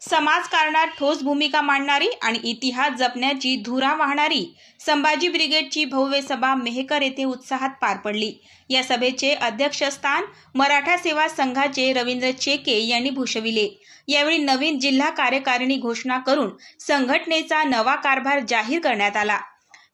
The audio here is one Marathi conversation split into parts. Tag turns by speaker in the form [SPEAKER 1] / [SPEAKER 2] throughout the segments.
[SPEAKER 1] समाजकारणात ठोस भूमिका मांडणारी आणि इतिहास जपण्याची धुरा वाहणारी संभाजी ब्रिगेडची भव्य सभा मेहकर येथे उत्साहात पार पडली. या सभेचे अध्यक्षस्थान मराठा सेवा संघाचे रवींद्र चेके यांनी भूषविले. यावेळी नवीन जिल्हा कार्यकारिणी घोषणा करून संघटनेचा नवा कारभार जाहीर करण्यात आला.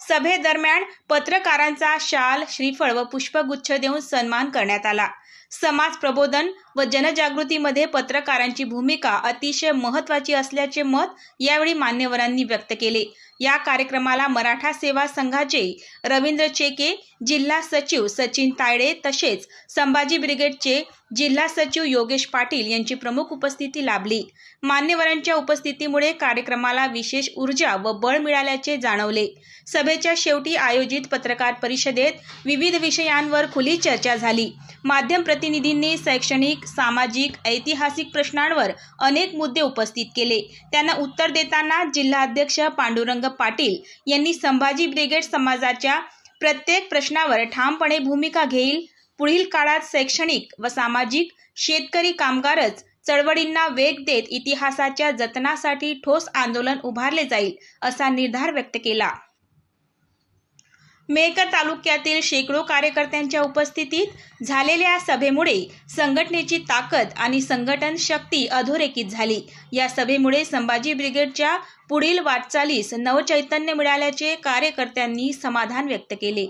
[SPEAKER 1] सभेदरम्यान पत्रकारांचा शाल श्रीफळ व पुष्पगुच्छ देऊन सन्मान करण्यात आला. समाज प्रबोधन व जनजागृतीमध्ये पत्रकारांची भूमिका अतिशय महत्त्वाची असल्याचे मत यावेळी मान्यवरांनी व्यक्त केले. या कार्यक्रमाला मराठा सेवा संघाचे रवींद्र चेके जिल्हा सचिव सचिन तायडे तसेच संभाजी ब्रिगेडचे जिल्हा सचिव योगेश पाटील यांची प्रमुख उपस्थिती लाभली. मान्यवरांच्या उपस्थितीमुळे कार्यक्रमाला विशेष ऊर्जा व बळ मिळाल्याचे जाणवले. सभेच्या शेवटी आयोजित पत्रकार परिषदेत विविध विषयांवर खुली चर्चा झाली. माध्यम प्रतिनिधींनी शैक्षणिक सामाजिक ऐतिहासिक प्रश्नांवर अनेक मुद्दे उपस्थित केले. त्यांना उत्तर देताना जिल्हाध्यक्ष पांडुरंग पाटील यांनी संभाजी ब्रिगेड समाजाच्या प्रत्येक प्रश्नावर ठामपणे भूमिका घेईल. पुढील काळात शैक्षणिक व सामाजिक शेतकरी कामगारच चळवळींना वेग देत इतिहासाच्या जतनासाठी ठोस आंदोलन उभारले जाईल असा निर्धार व्यक्त केला. मेकर तालुक्यातील शेकडो कार्यकर्त्यांच्या उपस्थितीत झालेल्या सभेमुळे संघटनेची ताकद आणि संघटन शक्ती अधोरेखित झाली. या सभेमुळे संभाजी ब्रिगेडच्या पुढील वाटचालीस नवचैतन्य मिळाल्याचे कार्यकर्त्यांनी समाधान व्यक्त केले.